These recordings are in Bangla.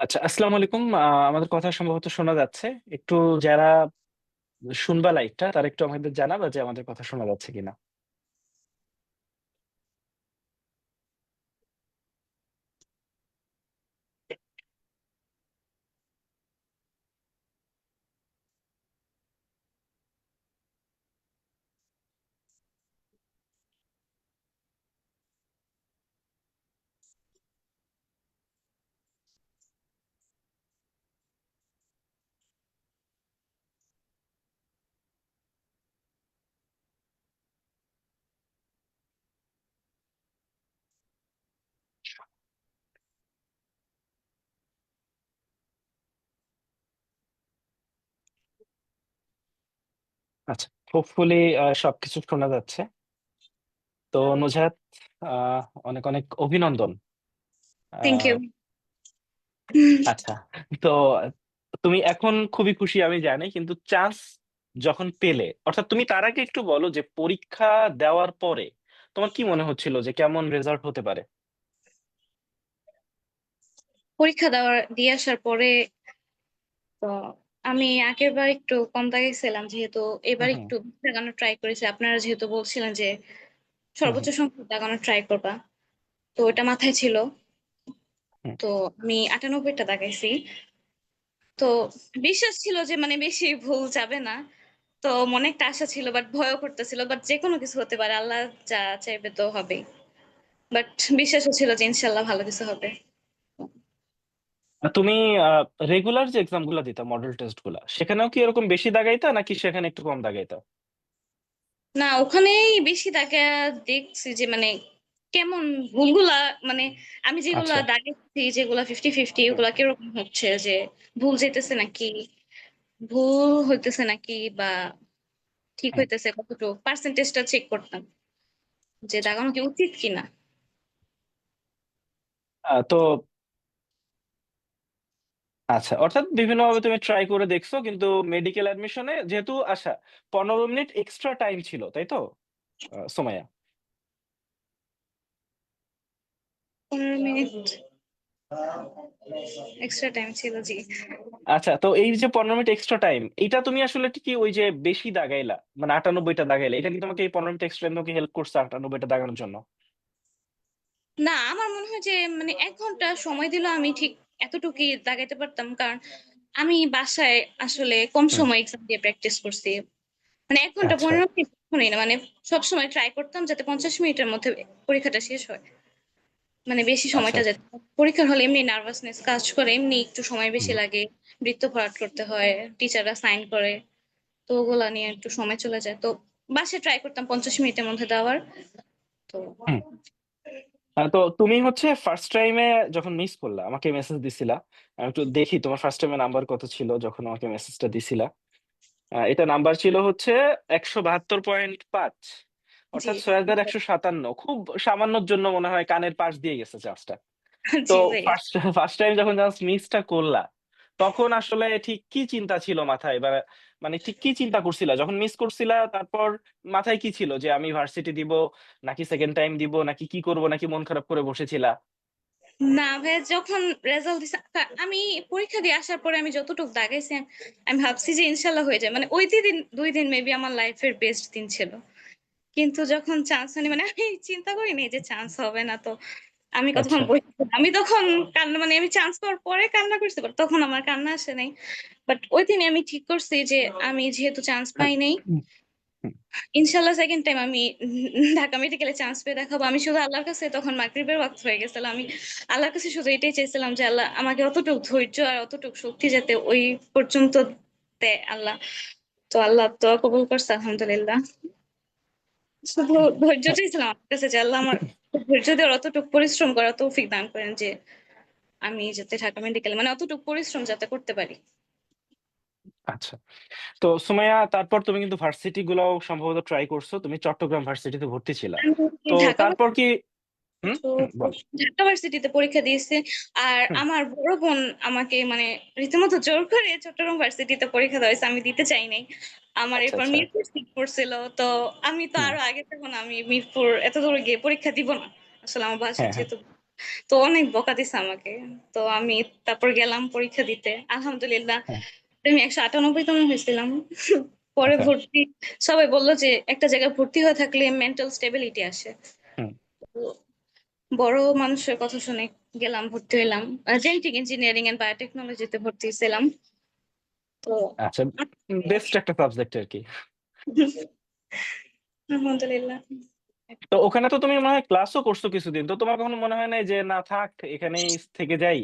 আচ্ছা আসসালামু আলাইকুম। আমাদের কথা সম্ভবত শোনা যাচ্ছে। একটু যারা শুনবা লাইভটা তারা একটু আমাদের জানাবা যে আমাদের কথা শোনা যাচ্ছে কিনা। আচ্ছা হোপফুলি সবকিছু শোনা যাচ্ছে। তো নুজহাত আহ, অনেক অনেক অভিনন্দন। থ্যাংক ইউ আচ্ছা তো তুমি এখন খুবই খুশি আমি জানি কিন্তু চান্স যখন পেলে অর্থাৎ তুমি তার আগে একটু বলো যে পরীক্ষা দেওয়ার পরে তোমার কি মনে হচ্ছিল যে কেমন রেজাল্ট হতে পারে? পরীক্ষা দেওয়ার দিয়ে আসার পরে তো আমি আগের বার একটু কম দাগাইছিলাম যেহেতু এবার একটু দাগানোর ট্রাই করেছি। আপনারা যেহেতু বলছিলেন যে সর্বোচ্চ সংখ্যক দাগানোর ট্রাই করবা তো ওটা মাথায় ছিল। তো আমি আটানব্বইটা দাগাইছি তো বিশ্বাস ছিল যে মানে বেশি ভুল যাবে না। তো মনে একটা আশা ছিল বাট ভয়ও করতেছিল। বাট যে কোনো কিছু হতে পারে আল্লাহ যা চাইবে তো হবেই। বাট বিশ্বাসও ছিল যে ইনশাল্লাহ ভালো কিছু হবে। তুমি রেগুলার যে এক্সামগুলা দিতা মডেল টেস্টগুলা সেখানেও কি এরকম বেশি দাগাইতা নাকি সেখানে একটু কম দাগাইতা? না ওখানেই বেশি তাকে দেখছি যে মানে কেমন ভুলগুলা মানে আমি যেগুলা আচ্ছা। দাগেছি যেগুলা ফিফটি ফিফটি ওগুলা কীরকম হচ্ছে যে ভুল যেতেছে নাকি ভুল হইতেছে নাকি বা ঠিক হইতেছে কতটুকু পার্সেন্টেজটা চেক করতাম যে দাগানো কি উচিত কিনা। তো আচ্ছা অর্থাৎ বিভিন্নভাবে তুমি ট্রাই করে দেখছ কিন্তু মেডিকেল অ্যাডমিশনে যেহেতু আচ্ছা পনেরো মিনিট এক্সট্রা টাইম ছিল তাই তো? আহ, সোমাইয়া। পনেরো মিনিট এক্সট্রা টাইম ছিল জি। আচ্ছা তো এই যে পনেরো মিনিট এক্সট্রা টাইম এটা তুমি আসলে কি ওই যে বেশি দাগাইলা মানে আটানব্বইটা দাগাইলা এটা কি তোমাকে এই পনেরো মিনিট এক্সট্রা তোমাকে হেল্প করছে আটানব্বইটা দাগানোর জন্য? না আমার মনে হয় যে মানে এক ঘণ্টা সময় দিলেও আমি ঠিক এতটুকুই দাগাইতে পারতাম কারণ আমি বাসায় আসলে কম সময় এক্সাম দিয়ে প্র্যাকটিস করছি। মানে এক ঘণ্টা আচ্ছা। পনেরো মিনিট কখনোই না মানে সবসময় ট্রাই করতাম যাতে পঞ্চাশ মিনিটের মধ্যে পরীক্ষাটা শেষ হয়। মানে বেশি আচ্ছা। সময়টা যাতে পরীক্ষার হলে এমনি নার্ভাসনেস কাজ করে এমনি একটু সময় বেশি লাগে বৃত্ত ভরাট করতে হয় টিচাররা সাইন করে তো ওগুলা নিয়ে একটু সময় চলে যায়। তো বাসায় ট্রাই করতাম পঞ্চাশ মিনিটের মধ্যে দেওয়ার তো তো তুমি হচ্ছে ফার্স্ট টাইমে যখন মিস করলা আমাকে মেসেজ দিছিলা আমি একটু দেখি তোমার ফার্স্ট টাইমে নাম্বার কত ছিল যখন আমাকে মেসেজটা দিছিলা। এটা নাম্বার ছিল হচ্ছে একশো বাহাত্তর পয়েন্ট পাঁচ জি। অর্থাৎ ছয় হাজার একশো সাতান্ন। খুব সামান্যর জন্য মনে হয় কানের পাশ দিয়ে গেছে চার্জটা। তো জি ফার্স্ট ফার্স্ট টাইম যখন চান্স মিসটা করলা তখন আসলে ঠিক কি চিন্তা ছিল মাথায়? বা মানে ঠিক কি চিন্তা করছিলা? যখন মিস করছিলা, তারপর মাথায় কি ছিল? যে আমি ভার্সিটি দিব, নাকি সেকেন্ড টাইম দিব, নাকি কি করব, নাকি মন খারাপ করে বসেছিলা? না ভাই যখন রেজাল্ট দিছে আমি পরীক্ষা দিয়ে আসার পরে আমি যতটুকু দাগাইছি, আমি ভাবছি যে ইনশাল্লাহ হয়ে যায়। মানে ওই দিন, দুই দিন মেবি আমার লাইফের বেস্ট দিন ছিল। কিন্তু যখন চান্স হয়নি মানে আমি চিন্তা করিনি যে চান্স হবে না তো। আমি কতক্ষণ আচ্ছা। আমি তখন কান্না মানে আমি চান্স পাওয়ার পরে কান্না করছি but তখন আমার কান্না আসে নাই। বাট ওই দিনে আমি ঠিক করছি যে আমি যেহেতু চান্স পাই নাই হুম, ইনশাল্লাহ সেকেন্ড টাইম আমি ঢাকা মেডিকেলে চান্স পেয়ে দেখাবো। আমি শুধু আল্লাহর কাছে তখন মাগরিবের ওয়াক্ত হয়ে গেছিল আমি আল্লাহর কাছে শুধু এটাই চাইছিলাম যে আল্লাহ আমাকে অতটুকু ধৈর্য আর অতটুকু শক্তি যাতে ওই পর্যন্ত দেয় আল্লাহ। তো আল্লাহ তো কবুল করছে আলহামদুলিল্লাহ। শুধু ধৈর্য চাইছিলাম আমার কাছে যে আল্লাহ আমার ধৈর্য অতটুকু পরিশ্রম করা তৌফিক দান করেন যে আমি যাতে ঢাকা মেডিকেল মানে অতটুকু পরিশ্রম যাতে করতে পারি। আচ্ছা। তো সুমাইয়া তারপর তুমি কিন্তু ভার্সিটি গুলাও সম্ভবত ট্রাই করছ। তুমি চট্টগ্রাম ভার্সিটিতে ভর্তি ছিলা। তো তারপর কি তো ঢাকা ভার্সিটিতে পরীক্ষা দিয়েছে আর আমার বড় বোন আমাকে মানে রীতিমতো জোর করে চট্টগ্রাম ভার্সিটিতে পরীক্ষা দেওয়া আমি দিতে চাই নাই। আমার আচ্ছা এরপর আচ্ছা। মিরপুর সিট পড়ছিল তো আমি তো আরও আগে তখন আমি মিরপুর এত দূরে গিয়ে পরীক্ষা দিব না। আসলে আমার বাসা হ্যাঁ হ্যাঁ। যেহেতু তো অনেক বকা দিছে আমাকে। তো আমি তারপর গেলাম পরীক্ষা দিতে। আলহামদুলিল্লাহ হ্যাঁ। আমি একশো আটানব্বইতম হয়েছিলাম। পরে আচ্ছা। ভর্তি সবাই বলল যে একটা জায়গায় ভর্তি হয়ে থাকলে মেন্টাল স্টেবিলিটি আসে। তো বড় মানুষের কথা শুনে গেলাম ভর্তি হইলাম। জেনেটিক ইঞ্জিনিয়ারিং এন্ড বায়োটেকনোলজিতে ভর্তি হয়েছিলাম তো আচ্ছা বেস্ট একটা সাবজেক্ট আর কি। আলহামদুলিল্লাহ। তো ওখানে তো তুমি মনে হয় ক্লাসও করছ কিছুদিন তো তোমার কখনো মনে হয় না যে না থাক এখানে থেকে যাই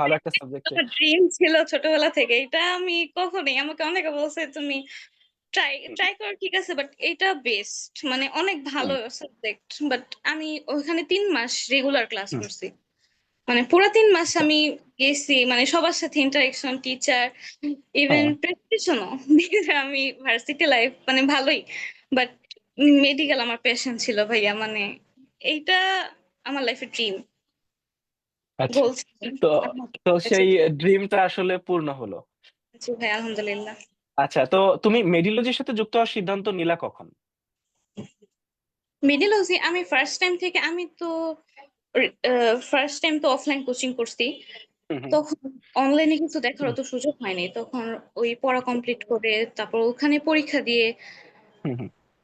ভালো একটা সাবজেক্টে ড্রিম ছিল ছোটবেলা থেকে এটা আমি কখনোই আমাকে অনেকে বলছে তুমি ট্রাই ট্রাই কর ঠিক আছে বাট এটা বেস্ট মানে অনেক ভালো সাবজেক্ট বাট আমি ওখানে তিন মাস রেগুলার ক্লাস করছি। মানে পুরো তিন মাস আমি গেছি মানে সবার সাথে ইন্টারেকশন টিচার ইভেন প্রেসক্রিপশনও আমি ভার্সিটি লাইফ মানে ভালোই বাট মেডিকেল আমার প্যাশন ছিল ভাইয়া মানে এইটা আমার লাইফের ড্রিম আচ্ছা তো তো সেই ড্রিমটা আসলে পূর্ণ হলো। জি ভাই আলহামদুলিল্লাহ। আচ্ছা তো তুমি মেডিলজির সাথে যুক্ত হওয়ার সিদ্ধান্ত নিলা কখন? মেডিলজি আমি ফার্স্ট টাইম থেকে আমি তো ফার্স্ট টাইম তো অফলাইন কোচিং করছি। তখন অনলাইনে কিছু দেখার অত সুযোগ হয়নি। তখন ওই পড়া কমপ্লিট করে তারপর ওখানে পরীক্ষা দিয়ে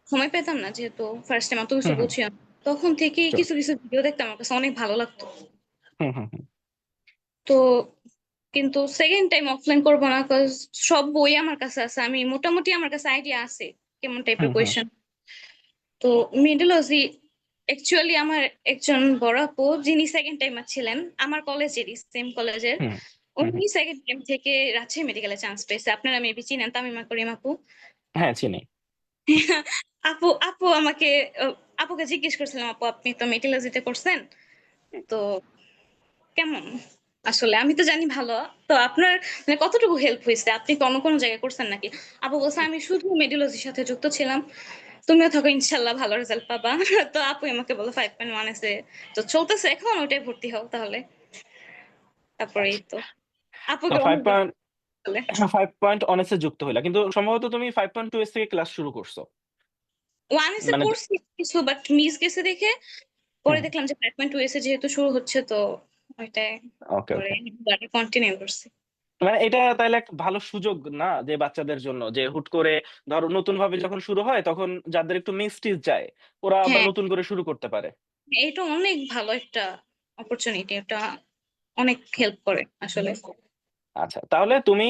সময় পেতাম না যেহেতু ফার্স্ট টাইম অত কিছু হুম হুম। বুঝি তখন থেকেই কিছু কিছু ভিডিও দেখতাম আমার কাছে অনেক ভালো লাগতো। তো কিন্তু সেকেন্ড টাইম অফলাইন করব না সব বই আমার কাছে আছে। আমি মোটামুটি আমার কাছে আইডিয়া আছে কেমন টাইপের কোয়েশ্চেন তো মিডলজি অ্যাকচুয়ালি আমার একজন বড় আপু যিনি সেকেন্ড টাইম ছিলেন আমার কলেজেরই সেম কলেজের উনি সেকেন্ড টাইম থেকে রাজশাহী মেডিকেলে চান্স পেয়েছে। আপনারা মেবি চিনেন তামিমা করিম আপু। হ্যাঁ চিনি। আপু আপু আমাকে আপুকে জিজ্ঞেস করছিলাম আপু আপনি তো মেডিলজিতে করছেন? তো কেমন? আসলে আমি তো জানি ভালো। তো আপনার মানে কতটুকু হেল্প হয়েছে? আপনি কি অন্য কোনো জায়গায় করছেন নাকি? আপু বলছে আমি শুধু মেডিলজির সাথে যুক্ত ছিলাম। তুমিও থাকো ইনশাল্লাহ ভালো রেজাল্ট পাবা। তো আপু আমাকে বলো ফাইভ পয়েন্ট ওয়ান এসে তো চলতেছে এখন ওটাই ভর্তি হও তাহলে। তারপরে এই তো। আপুকে ফাইভ পয়েন্ট পয়েন্ট অনেসে যুক্ত হইলা। কিন্তু সম্ভবত তুমি ফাইভ পয়েন্ট টু এস থেকে ক্লাস শুরু করছ। ওয়ান এসে করছি কিছু বাট মিস গেছে দেখে। পরে দেখলাম যে ফাইভ পয়েন্ট টু এসে যেহেতু শুরু হচ্ছে তো ওইটাই ওকে ওকে কন্টিনিউ করছি। মানে এটা তাইলে একটা ভালো সুযোগ না যে বাচ্চাদের জন্য? যে হুট করে ধরো নতুন ভাবে যখন শুরু হয় তখন যাদের একটু মিস্টিস যায় ওরা আবার হ্যাঁ। নতুন করে শুরু করতে পারে। এটা অনেক ভালো একটা অপরচুনিটি এটা অনেক হেল্প করে আসলে। আচ্ছা তাহলে তুমি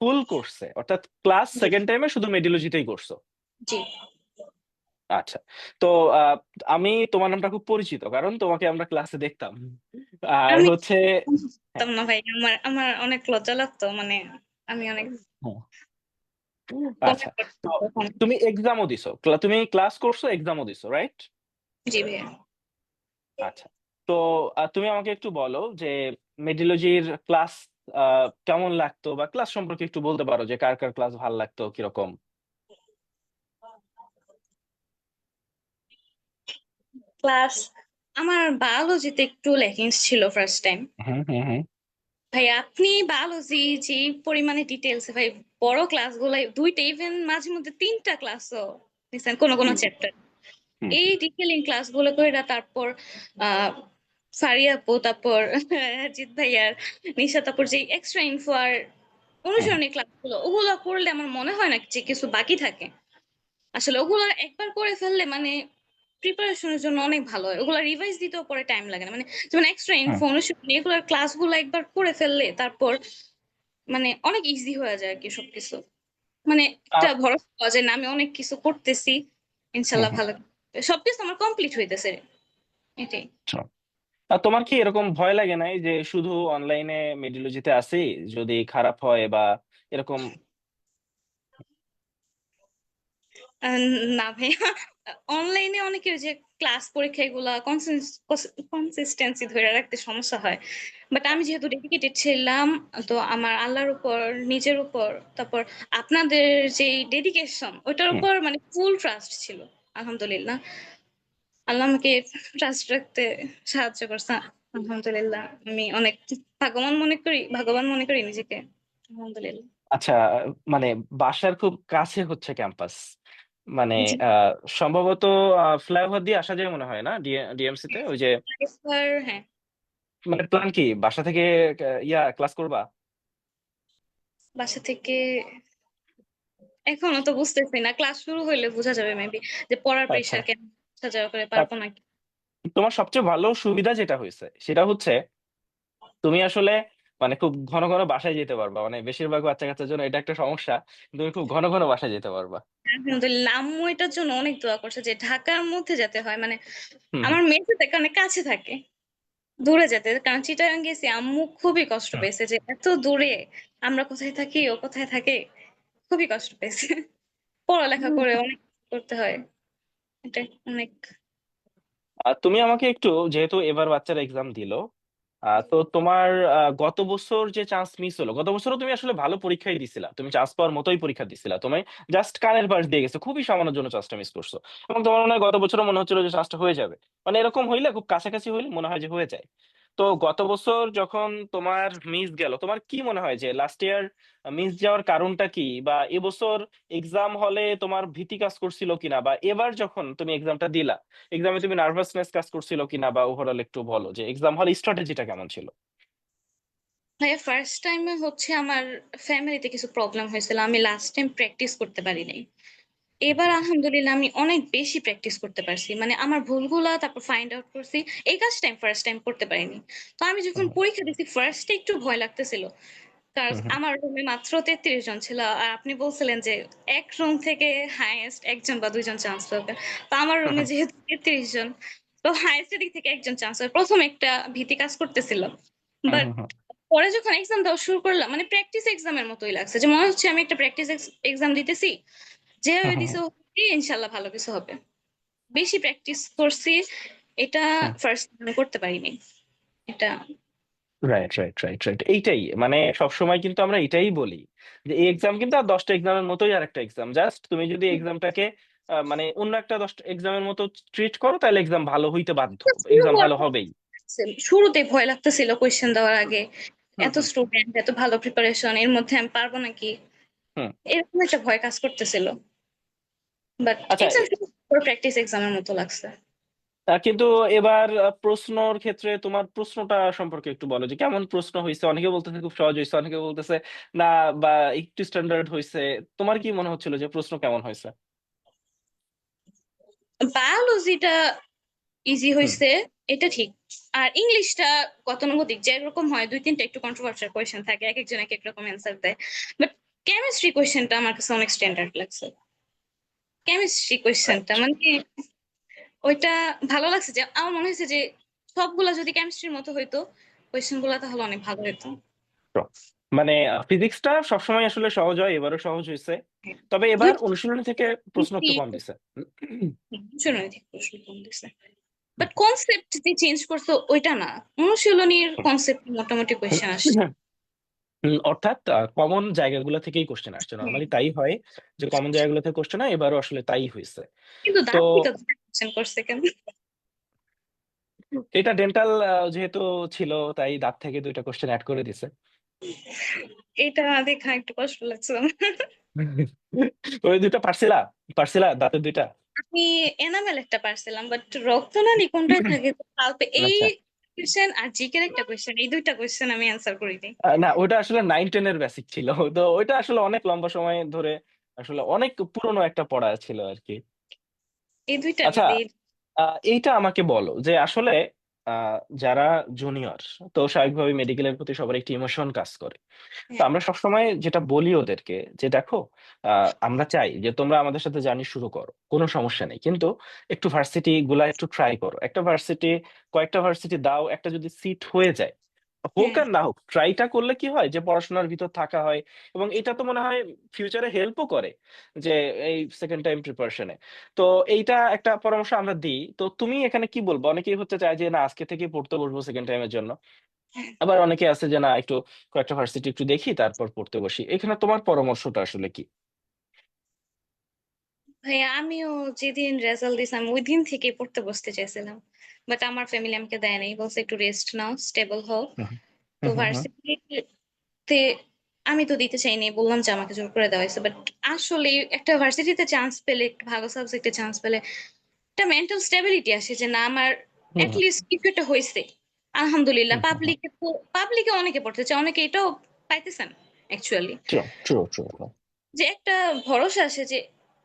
ফুল কোর্সে অর্থাৎ ক্লাস সেকেন্ড টাইমে শুধু মেডিলজিতেই করছ? জি। আচ্ছা। তো আহ, আমি তোমার নামটা খুব পরিচিত কারণ তোমাকে আমরা ক্লাসে দেখতাম। আর আমি হচ্ছে হ্যাঁ। না ভাই আমার আমার অনেক লজ্জা লাগতো মানে আমি অনেক হ্যাঁ, আচ্ছা তো তখন। তুমি এক্সামও দিছো। ক্লা- তুমি ক্লাস করছ এক্সামও দিছো রাইট জি ভাইয়া। আচ্ছা তো তুমি আমাকে একটু বলো যে মেডিলজির ক্লাস কেমন লাগতো বা ক্লাস সম্পর্কে একটু বলতে পারো যে কার কার ক্লাস ভালো লাগতো কীরকম? ক্লাস আমার বায়োলজিতে একটু লেকিংস ছিল ফার্স্ট টাইম হুম হুম হুম ভাই আপনি বায়োলজি যে পরিমাণে ডিটেলস ভাই বড় ক্লাস গুলাই দুইটা ইভেন মাঝে মধ্যে তিনটা ক্লাসও নিছেন কোনো কোনো চ্যাপ্টার এই ডিটেলিং ক্লাসগুলো করে তারপর আহ ফারিয়া আপু তারপর জিৎ ভাইয়ার নিশা তারপর যে এক্সট্রা ইনফো আর হুম অনুসরণী ক্লাসগুলো ওগুলো করলে আমার মনে হয় না যে কিছু বাকি থাকে। আসলে ওগুলো একবার করে ফেললে মানে প্রিপারেশনের জন্য অনেক ভালো হয়। ওগুলো রিভাইজ দিতেও পরে টাইম লাগে না। মানে যেমন এক্সট্রা হুম ইনফো অনুসরণী এগুলোর ক্লাসগুলো একবার করে ফেললে তারপর মানে অনেক ইজি হয়ে যায় আর কি সবকিছু। মানে একটা ভরসা পাওয়া যায় না আমি অনেক কিছু করতেছি ইনশাল্লাহ ভালো। সবকিছু আমার কমপ্লিট হইতেছে। এটাই। আচ্ছা। আর তোমার কি এরকম ভয় লাগে নাই যে শুধু অনলাইনে মেডিলজিতে আসি যদি খারাপ হয় বা এরকম আহ, না ভাইয়া। অনলাইনে অনেকের যে ক্লাস পরীক্ষা এগুলা কনসিস্টেন্সি ধরে রাখতে সমস্যা হয়। বাট আমি যেহেতু ডেডিকেটেড ছিলাম তো আমার আল্লাহর উপর নিজের উপর তারপর আপনাদের যে ডেডিকেশন ওটার উপর মানে ফুল ট্রাস্ট ছিল আলহামদুলিল্লাহ। আল্লাহ আমাকে ট্রাস্ট রাখতে সাহায্য করছে আলহামদুলিল্লাহ। আমি অনেক ভাগ্যবান মনে করি ভাগ্যবান মনে করি নিজেকে আলহামদুলিল্লাহ। আচ্ছা মানে বাসার খুব কাছে হচ্ছে ক্যাম্পাস মানে জি। আহ, সম্ভবত ফ্লাইওভার দিয়ে আসা যায় মনে হয় না? ডিএমসি তে ওই যে হ্যাঁ। মানে প্ল্যান কি? বাসা থেকে ইয়া ক্লাস করবা? বাসা থেকে এখনও তো বুঝতেছি না। ক্লাস শুরু হইলে বোঝা যাবে মেবি যে পড়ার আচ্ছা। প্রেশার যাওয়া করে পারব নাকি? তোমার সবচেয়ে ভালো সুবিধা যেটা হয়েছে সেটা হচ্ছে তুমি আসলে মানে খুব ঘন ঘন বাসায় যেতে পারবা। মানে বেশিরভাগ বাচ্চা কাচ্চার জন্য এটা একটা সমস্যা। তুমি খুব ঘন ঘন বাসায় যেতে পারবা। আলহামদুলিল্লাহ আম্মু এটার জন্য অনেক দোয়া করছে যে ঢাকার মধ্যে যেতে হয় মানে আমার মেয়ে যাতে কারণে কাছে থাকে দূরে যেতে কারণ চিটাগাং গেছি আম্মু খুবই কষ্ট পেয়েছে যে এত দূরে আমরা কোথায় থাকি ও কোথায় থাকে খুবই কষ্ট পেয়েছে। পড়ালেখা করে অনেক করতে হয় এটা অনেক। আর তুমি আমাকে একটু যেহেতু এবার বাচ্চারা এক্সাম দিল তো তোমার গত বছর যে চান্স মিস হলো, গত বছরও তুমি আসলে ভালো পরীক্ষাই দিছিলা। তুমি চান্স পাওয়ার মতোই পরীক্ষা দিছিলা। তুমি জাস্ট কানের পাশ দিয়ে গেছো। খুবই সামান্য জন্য চান্সটা মিস করছ। এবং তোমার মনে হয় গত বছরও মনে হচ্ছিল যে চান্সটা হয়ে যাবে। মানে এরকম হইলে খুব কাছাকাছি হইলে মনে হয় যে হয়ে যায়। তো গত বছর যখন তোমার মিস গেল, তোমার কি মনে হয় যে লাস্ট ইয়ার মিস যাওয়ার কারণটা কি? বা এবছর এক্সাম হলে তোমার ভীতি কাজ করছিল কিনা? বা এবার যখন তুমি এক্সামটা দিলা এক্সামে তুমি নার্ভাসনেস কাজ করছিল কিনা? বা ওভারঅল একটু বলো যে এক্সাম হল স্ট্র্যাটেজিটা কেমন ছিল? ভাইয়া ফার্স্ট টাইমে হচ্ছে আমার ফ্যামিলিতে কিছু প্রবলেম হয়েছিল। আমি লাস্ট টাইম প্র্যাকটিস করতে পারি নাই এবার আলহামদুলিল্লাহ আমি অনেক বেশি প্র্যাকটিস করতে পারছি। মানে আমার ভুলগুলা তারপর ফাইন্ড আউট করছি। এই কাজটা আমি ফার্স্ট টাইম করতে পারিনি। তো আমি যখন পরীক্ষা দিচ্ছি ফার্স্টে একটু ভয় লাগতেছিল। আমার রুমে মাত্র তেত্রিশ জন ছিল। আর আপনি বলছিলেন যে এক রুম থেকে হাইয়েস্ট একজন বা দুইজন চান্স পাবে তো আমার রুমে যেহেতু তেত্রিশ জন তো হাইয়েস্ট দিক থেকে একজন চান্স পাবে প্রথম একটা ভীতি কাজ করতেছিল। বাট। পরে যখন এক্সাম দেওয়া শুরু করলাম মানে প্র্যাকটিস এক্সামের মতোই লাগছে। যে মনে হচ্ছে আমি একটা প্র্যাকটিস এক্সাম দিতেছি। যেভাবে হুম দিছে ইনশাল্লাহ ভালো কিছু হবে। বেশি প্র্যাকটিস করছি এটা ফার্স্ট করতে পারিনি। এটা রাইট রাইট রাইট রাইট এইটাই মানে সবসময় কিন্তু আমরা এটাই বলি যে এই এক্সাম কিন্তু আর দশটা এক্সামের মতোই আর একটা এক্সাম জাস্ট তুমি যদি এক্সামটাকে মানে অন্য একটা দশটা এক্সামের মতো ট্রিট করো তাহলে এক্সাম ভালো হইতে বাধ্য। এক্সাম ভালো হবেই। শুরুতে ভয় লাগতেছিল কোয়েশ্চেন দেওয়ার আগে। এত স্টুডেন্ট এত ভালো প্রিপারেশন এর মধ্যে আমি পারব নাকি? হুম। এরকম একটা ভয় কাজ করতেছিল। বাট আচ্ছা এক্সাম প্র্যাকটিস এক্সামের মতো লাগছে। কিন্তু এবার প্রশ্নর ক্ষেত্রে তোমার প্রশ্নটা সম্পর্কে একটু বলো যে কেমন প্রশ্ন হয়েছে অনেকে বলতেছে খুব সহজ হয়েছে অনেকে বলতেছে না বা একটু স্ট্যান্ডার্ড হয়েছে তোমার কি মনে হচ্ছিল যে প্রশ্ন কেমন হয়েছে বায়োলজিটা ইজি হয়েছে এটা ঠিক। আর ইংলিশটা গতানুগতিক যেরকম হয় দুই তিনটা একটু কন্ট্রোভার্সিয়াল কোয়েশ্চেন থাকে এক একজন এক এক রকম অ্যান্সার দেয়। বাট কেমিস্ট্রি কোয়েশ্চেনটা আমার কাছে অনেক স্ট্যান্ডার্ড লাগছে। কেমিস্ট্রি কোয়েশ্চেনটা মানে কি? ওইটা ভালো লাগছে যে আমার মনে হয়েছে যে সবগুলা যদি কেমিস্ট্রির মতো হইতো কোয়েশ্চেনগুলা তাহলে অনেক ভালো হতো মানে ফিজিক্সটা সবসময় আসলে সহজ হয় এবারও সহজ হয়েছে তবে এবার অনুশীলনী থেকে প্রশ্ন একটু কম দিছে। প্রশ্ন কম দিছে। বাট কনসেপ্ট যে চেঞ্জ করছ ওইটা না। অনুশীলনীর কনসেপ্ট মোটামুটি কোয়েশ্চেন আসছে অর্থাৎ কমন জায়গাগুলো থেকেই কোশ্চেন আসছে। নর্মালি তাই হয় যে কমন জায়গাগুলো থেকে কোশ্চেন হয় এবারও আসলে তাই হয়েছে। কিন্তু তো করছে কেন? এটা ডেন্টাল যেহেতু ছিল তাই দাঁত থেকে দুইটা কোশ্চেন অ্যাড করে দিছে। এটা দেখা একটু কষ্ট লাগছে। আমার। ওই দুইটা পারছিলা? পারছিলা দাঁতের দুইটা? আমি এনামেল একটা পারছিলাম বাট রক্তনালী কোনটায় থাকে? এই আচ্ছা। কোয়েশ্চেন আর জিকের একটা কোয়েশ্চেন এই দুইটা কোয়েশ্চেন আমি অ্যানসার করিনি দিই না ওটা আসলে নাইন টেন এর বেসিক ছিল। তো ওইটা আসলে অনেক লম্বা সময় ধরে আসলে অনেক পুরনো একটা পড়া ছিল আর কি। এই দুইটা আচ্ছা এইটা আমাকে বলো যে আসলে যারা জুনিয়র তো স্বাভাবিকভাবে মেডিকেলের প্রতি সবার একটি ইমোশন কাজ করে। তো হ্যাঁ। আমরা সবসময় যেটা বলি ওদেরকে যে দেখো আহ, আমরা চাই যে তোমরা আমাদের সাথে জানি শুরু করো কোনো সমস্যা নেই। কিন্তু একটু ভার্সিটি গুলা একটু ট্রাই করো। একটা ভার্সিটি কয়েকটা ভার্সিটি দাও একটা যদি সিট হয়ে যায় হোক হ্যাঁ। আর না হোক ট্রাইটা করলে কি হয়? যে পড়াশোনার ভিতর থাকা হয় এবং এটা তো মনে হয় ফিউচারে হেল্পও করে যে এই সেকেন্ড টাইম প্রিপারেশনে তো এইটা একটা পরামর্শ আমরা দিই। তো তুমি এখানে কি বলব? অনেকেই হচ্ছে চায় যে না আজকে থেকে পড়তে বসবো সেকেন্ড টাইমের জন্য। হ্যাঁ। আবার অনেকে আছে যে না একটু কয়েকটা ভার্সিটি একটু দেখি তারপর পড়তে বসি। এখানে তোমার পরামর্শটা আসলে কি? ভাইয়া আমিও যেদিন রেজাল্ট দিছে আমি ওই দিন থেকে পড়তে বসতে চাইছিলাম। বাট আমার ফ্যামিলি আমাকে দেয় নাই। বলছে একটু রেস্ট নাও, স্টেবল হও। তো। ভার্সিটিতে আমি তো দিতে চাইনি। বললাম যে আমাকে জোর করে দেওয়া হয়েছে। বাট আসলে একটা ভার্সিটিতে চান্স পেলে, একটা ভালো সাবজেক্টে চান্স পেলে একটা মেন্টাল স্টেবিলিটি আসে যে না আমার হুম, এট লিস্ট কিছু একটা হইছে। আলহামদুলিল্লাহ। হুম, হুম, হুম। পাবলিকে তো পাবলিকে অনেকে পড়তে চায়। অনেকে এটাও পাইতেছেন অ্যাকচুয়ালি। যে একটা ভরসা আসে যে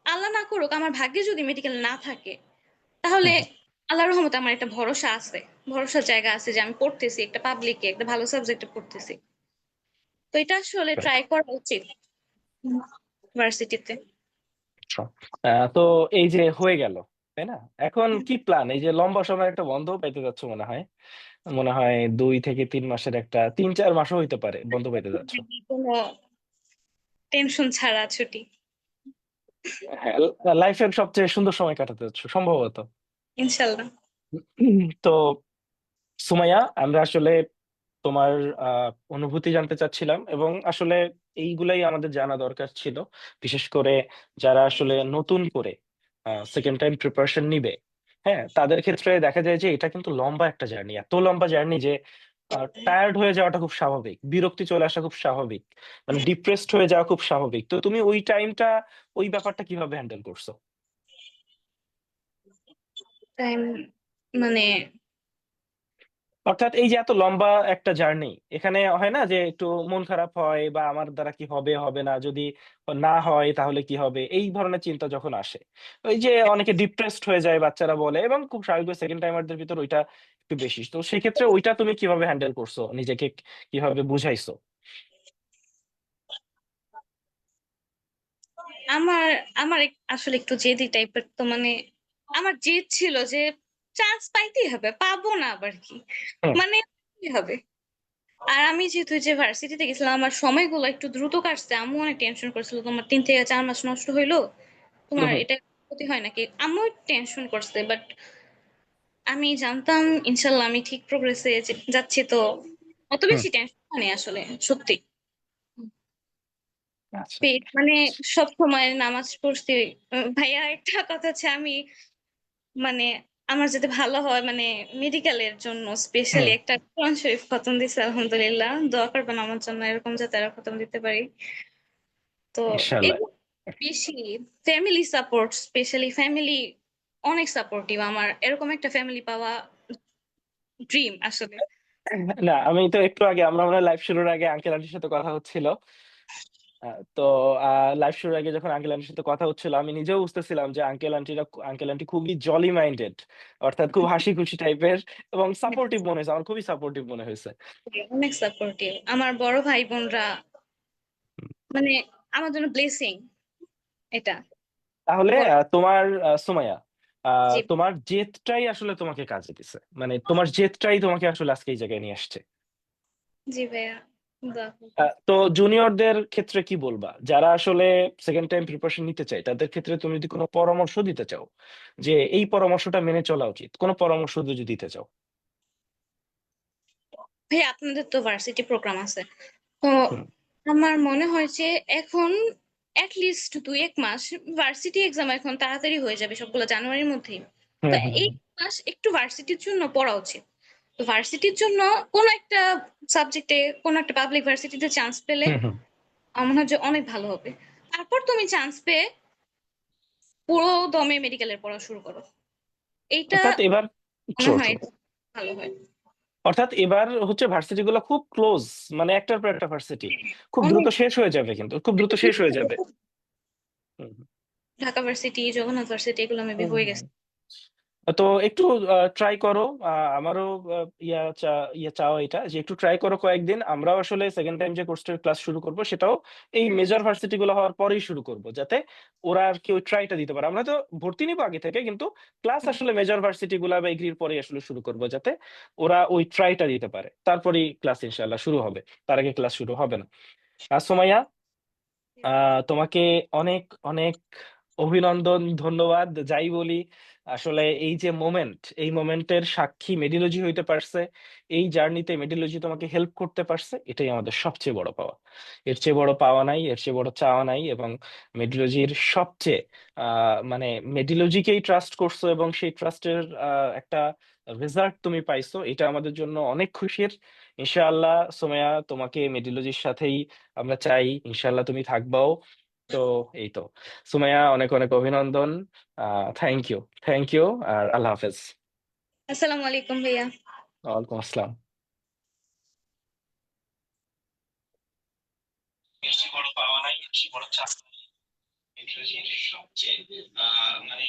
আল্লাহ না করুক আমার ভাগ্যে যদি মেডিকেল না থাকে তাহলে। আল্লাহর রহমতে আমার একটা ভরসা আছে। ভরসার জায়গা আছে যে আমি পড়তেছি একটা পাবলিকে একটা ভালো সাবজেক্টে পড়তেছি। তো এটা আসলে ট্রাই করা উচিত। ভার্সিটিতে। আহ, তো এই যে হয়ে গেল তাই না এখন কি প্ল্যান এই যে লম্বা সময় একটা বন্ধ পাইতে যাচ্ছ মনে হয় মনে হয় দুই থেকে তিন মাসের একটা তিন চার মাসও হইতে পারে বন্ধ পাইতে যাচ্ছ টেনশন ছাড়া ছুটি। হ্যাঁ লাইফের সবচেয়ে সুন্দর সময় কাটাতে যাচ্ছ সম্ভবত ইনশাল্লাহ। তো সুমাইয়া আমরা আসলে তোমার অনুভূতি জানতে চাচ্ছিলাম এবং আসলে এইগুলাই আমাদের জানা দরকার ছিল বিশেষ করে যারা আসলে নতুন করে সেকেন্ড টাইম প্রিপারেশন নিবে হ্যাঁ তাদের ক্ষেত্রে দেখা যায় যে এটা কিন্তু লম্বা একটা জার্নি এত লম্বা জার্নি যে টায়ার্ড হয়ে যাওয়াটা খুব স্বাভাবিক বিরক্তি চলে আসা খুব স্বাভাবিক মানে ডিপ্রেসড হয়ে যাওয়া খুব স্বাভাবিক। তো তুমি ওই টাইমটা ওই ব্যাপারটা কীভাবে হ্যান্ডেল করছ? টাইম মানে অর্থাৎ এই যে এত লম্বা একটা জার্নি এখানে হয় না যে একটু মন খারাপ হয় বা আমার দ্বারা কি হবে হবে না যদি না হয় তাহলে কি হবে এই ধরনের চিন্তা যখন আসে ওই যে অনেকে ডিপ্রেসড হয়ে যায় বাচ্চারা বলে এবং খুব স্বাভাবিক সেকেন্ড টাইমারদের ভিতর ওইটা একটু বেশি। তো সেক্ষেত্রে ওইটা তুমি কীভাবে হ্যান্ডেল করছ? নিজেকে কীভাবে বুঝাইছো? আমার আমার আসলে একটু জেদি টাইপের তো মানে আমার জেদ ছিল যে চান্স পাইতেই হবে পাবো না আবার কি? মানে হবে? আর আমি যেহেতু যে ভার্সিটিতে গেছিলাম আমার সময়গুলো একটু দ্রুত কাটছে আম্মু অনেক টেনশন করছিল তোমার তিন থেকে চার মাস নষ্ট হইল তোমার এটা ক্ষতি হয় নাকি? আমিও টেনশন করছে বাট আমি জানতাম ইনশাল্লাহ আমি ঠিক প্রোগ্রেসে যাচ্ছি তো। অত বেশি টেনশন হয়নি আসলে সত্যি। আচ্ছা। মানে সব সময় নামাজ পড়ছি। ভাইয়া একটা কথা হচ্ছে আমি মানে আমার যাতে ভালো হয় মানে মেডিকেলের জন্য স্পেশালি একটা কোরআন শরীফ খতম দিছে আলহামদুলিল্লাহ। দোয়া করবেন আমার জন্য এরকম যাতে আরও খতম দিতে পারি। তো বেশি ফ্যামিলি সাপোর্ট স্পেশালি ফ্যামিলি অনেক সাপোর্টিভ আমার এরকম একটা ফ্যামিলি পাওয়া ড্রিম আসলে। না আমি তো একটু আগে আমরা মনে লাইভ শুরুর আগে আঙ্কেল আন্টির সাথে কথা হচ্ছিল। তো লাইভ শুরুর আগে যখন আঙ্কেল আন্টির সাথে কথা হচ্ছিল আমি নিজেও বুঝতেছিলাম যে আঙ্কেল আন্টিরা আঙ্কেল আন্টি খুবই জলি মাইন্ডেড অর্থাৎ খুব হাসি খুশি টাইপের এবং সাপোর্টিভ মনে হয়েছে আমার খুবই সাপোর্টিভ মনে হয়েছে। অনেক সাপোর্টিভ আমার বড় ভাই বোনরা মানে আমার জন্য ব্লেসিং এটা। তাহলে তোমার সুমাইয়া। তোমার জেদটাই আসলে তোমাকে কাজে দিছে। মানে তোমার জেদটাই তোমাকে আসলে আজকে এই জায়গায় নিয়ে আসছে। জি ভাইয়া তো জুনিয়রদের ক্ষেত্রে কি বলবা? যারা আসলে সেকেন্ড টাইম প্রিপারেশন নিতে চায় তাদের ক্ষেত্রে তুমি যদি কোনো পরামর্শ দিতে চাও যে এই পরামর্শটা মেনে চলা উচিত কোনো পরামর্শ যদি দিতে চাও। ভাই আপনাদের তো ভার্সিটি প্রোগ্রাম আছে। তো আমার মনে হয় যে এখন লিস্ট দুই এক মাস ভার্সিটি এক্সাম এখন তাড়াতাড়ি হয়ে যাবে সবগুলো জানুয়ারির মধ্যেই। তো এই মাস একটু ভার্সিটির জন্য পড়া উচিত। তো ভার্সিটির জন্য কোনো একটা সাবজেক্টে কোনো একটা পাবলিক ভার্সিটিতে চান্স পেলে। আমার মনে হয় যে অনেক ভালো হবে। তারপর তুমি চান্স পেয়ে পুরো দমে মেডিকেলের পড়া শুরু করো। এইটা এবার ভালো হয়। অর্থাৎ এবার হচ্ছে ভার্সিটি গুলো খুব ক্লোজ মানে একটার পর একটা ভার্সিটি খুব দ্রুত শেষ হয়ে যাবে কিন্তু খুব দ্রুত শেষ হয়ে যাবে। ঢাকা ভার্সিটি জগন্নাথ ভার্সিটি এগুলো মেবি হয়ে গেছে। তো একটু ট্রাই করো। আহ, আমারও আহ, ইয়া চা ইয়া চাওয়া এটা যে একটু ট্রাই করো কয়েকদিন। আমরাও আসলে সেকেন্ড টাইম যে কোর্সটার ক্লাস শুরু করব সেটাও এই মেজর ভার্সিটি গুলো হওয়ার পরেই শুরু করব যাতে ওরা আর কি ওই ট্রাইটা দিতে পারে। আমরা তো ভর্তি নিবো আগে থেকে কিন্তু ক্লাস আসলে মেজর ভার্সিটি গুলা বা এগ্রির পরেই আসলে শুরু করব যাতে ওরা ওই ট্রাইটা দিতে পারে। তারপরেই ক্লাস ইনশাল্লাহ শুরু হবে। তার আগে ক্লাস শুরু হবে না। আর সোমাইয়া আহ তোমাকে অনেক অনেক অভিনন্দন ধন্যবাদ। যাই বলি আসলে এই যে মোমেন্ট, এই মোমেন্টের সাক্ষী মেডিলজি হইতে পারছে, এই জার্নিতে মেডিলজি তোমাকে হেল্প করতে পারছে, এটাই আমাদের সবচেয়ে বড় পাওয়া। এর চেয়ে বড় পাওয়া নাই, এর চেয়ে বড় চাওয়া নাই এবং মেডিলজির সবচেয়ে মানে মেডিলজিকেই ট্রাস্ট করছ এবং সেই ট্রাস্টের একটা রেজাল্ট তুমি পাইছো। এটা আমাদের জন্য অনেক খুশির। ইনশাআল্লাহ সুমাইয়া তোমাকে মেডিলজির সাথেই আমরা চাই। ইনশাআল্লাহ তুমি থাকবাও। তো এই তো। সুমাইয়া অনেক, অনেক অভিনন্দন। থ্যাংক ইউ, থ্যাংক ইউ আর আল্লাহ হাফেজ। আসসালামু আলাইকুম ভাইয়া। ওয়ালাইকুম আসসালাম। এর বড় পাওয়া নাই, এর বড় চাওয়া নাই। সবচেয়ে মানে